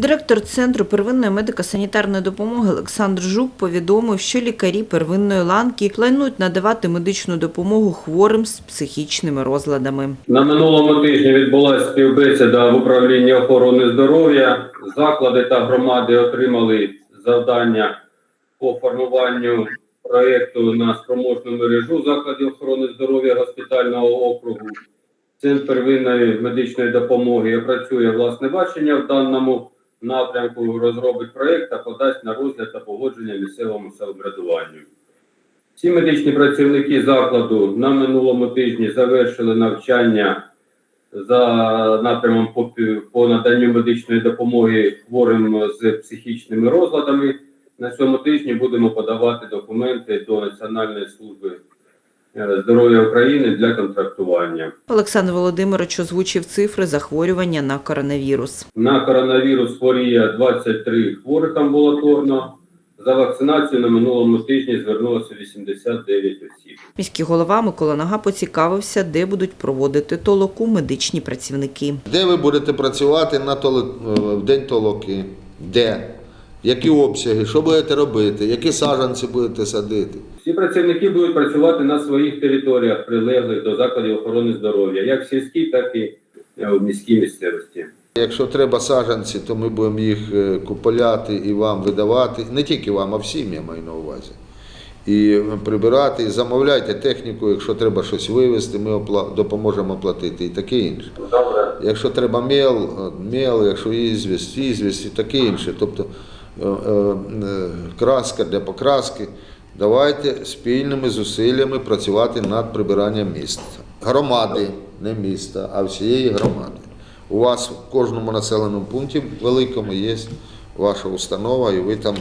Директор центру первинної медико-санітарної допомоги Олександр Жук повідомив, що лікарі первинної ланки планують надавати медичну допомогу хворим з психічними розладами. На минулому тижні відбулася співбесіда в управлінні охорони здоров'я. Заклади та громади отримали завдання по формуванню проєкту на спроможну мережу закладів охорони здоров'я госпітального округу. Центр первинної медичної допомоги опрацює власне бачення в даному напрямку, розробить проєкт та подасть на розгляд та погодження місцевому самоврядуванню. Всі медичні працівники закладу на минулому тижні завершили навчання за напрямом по, по наданню медичної допомоги хворим з психічними розладами. На цьому тижні будемо подавати документи до Національної служби здоров'я України для контрактування. Олександр Володимирович озвучив цифри захворювання на коронавірус. На коронавірус хворіє 23 хворих амбулаторно. За вакцинацію на минулому тижні звернулося 89 осіб. Міський голова Микола Нага поцікавився, де будуть проводити толоку медичні працівники. Де ви будете працювати на толо... е, в день толоки? Де? Які обсяги? Що будете робити? Які саджанці будете садити? Всі працівники будуть працювати на своїх територіях, прилеглих до закладів охорони здоров'я, як в сільській, так і е, в міській місцевості. Якщо треба саджанці, то ми будемо їх е, куполяти і вам видавати. Не тільки вам, а всім я маю на увазі. І прибирати, і замовляйте техніку, якщо треба щось вивезти, ми допоможемо оплатити і таке інше. Добре. Якщо треба мел, е, мел, якщо ізвість, ізвість і таке інше. Тобто е, е, е, краска для покраски. Давайте спільними зусиллями працювати над прибиранням міст. Громади, не міста, а всієї громади. У вас в кожному населеному пункті великому є ваша установа, і ви там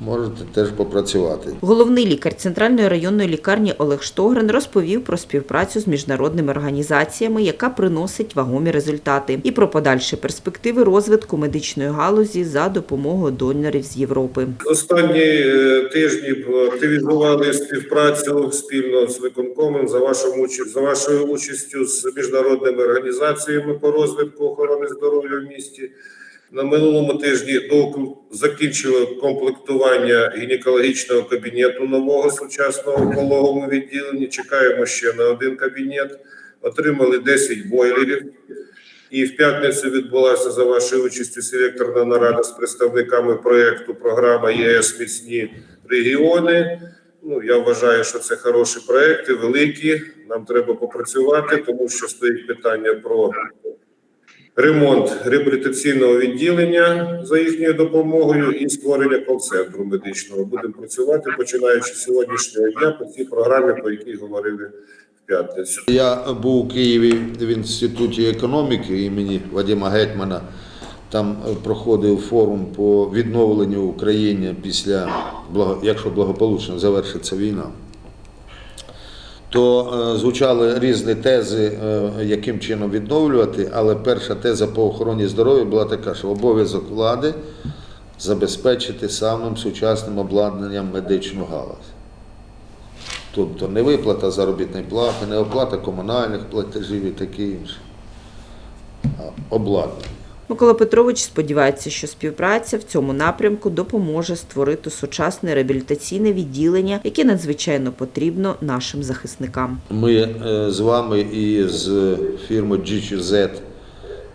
можете теж попрацювати. Головний лікар центральної районної лікарні Олег Штогрин розповів про співпрацю з міжнародними організаціями, яка приносить вагомі результати, і про подальші перспективи розвитку медичної галузі за допомогою донорів з Європи. Останні е, тижні активізували співпрацю спільно з виконкомом за вашою за вашою участю з міжнародними організаціями по розвитку охорони здоров'я в місті. На минулому тижні доку- закінчили комплектування гінекологічного кабінету нового сучасного пологовому відділенні. Чекаємо ще на один кабінет. Отримали 10 бойлерів. І в п'ятницю відбулася за вашою участю селекторна нарада з представниками проєкту програма ЄС Міцні регіони. Ну я вважаю, що це хороші проекти, великі. Нам треба попрацювати, тому що стоїть питання про ремонт реабілітаційного відділення за їхньою допомогою і створення кол-центру медичного. Будемо працювати починаючи з сьогоднішнього дня по цій програмі, по якій говорили в п'ятницю. Я був у Києві в інституті економіки імені Вадима Гетьмана. Там проходив форум по відновленню України після якщо благополучно завершиться війна. То е, звучали різні тези, е, яким чином відновлювати, але перша теза по охороні здоров'я була така, що обов'язок влади забезпечити самим сучасним обладнанням медичну галузь. Тобто не виплата заробітної плати, не оплата комунальних платежів і таке інше. Обладнання. Микола Петрович сподівається, що співпраця в цьому напрямку допоможе створити сучасне реабілітаційне відділення, яке надзвичайно потрібно нашим захисникам. Ми е, з вами і з фірмою GGZ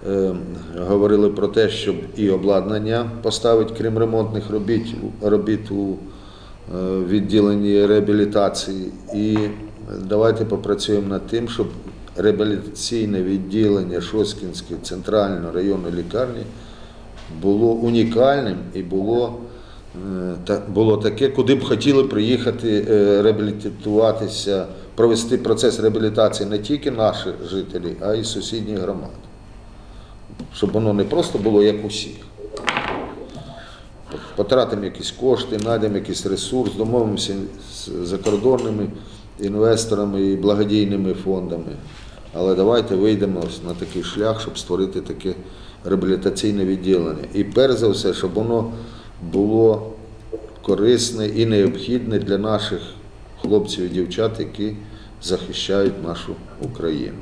е, говорили про те, щоб і обладнання поставити, крім ремонтних робіт, робіт у е, відділенні реабілітації. І давайте попрацюємо над тим, щоб реабілітаційне відділення Шоскінської центральної районної лікарні було унікальним і було, е, було таке, куди б хотіли приїхати е, реабілітуватися, провести процес реабілітації не тільки наші жителі, а й сусідніх громад. Щоб воно не просто було як усіх. Потратимо якісь кошти, знайдемо якийсь ресурс, домовимося з закордонними інвесторами і благодійними фондами. Але давайте вийдемо на такий шлях, щоб створити таке реабілітаційне відділення. І перш за все, щоб воно було корисне і необхідне для наших хлопців і дівчат, які захищають нашу Україну.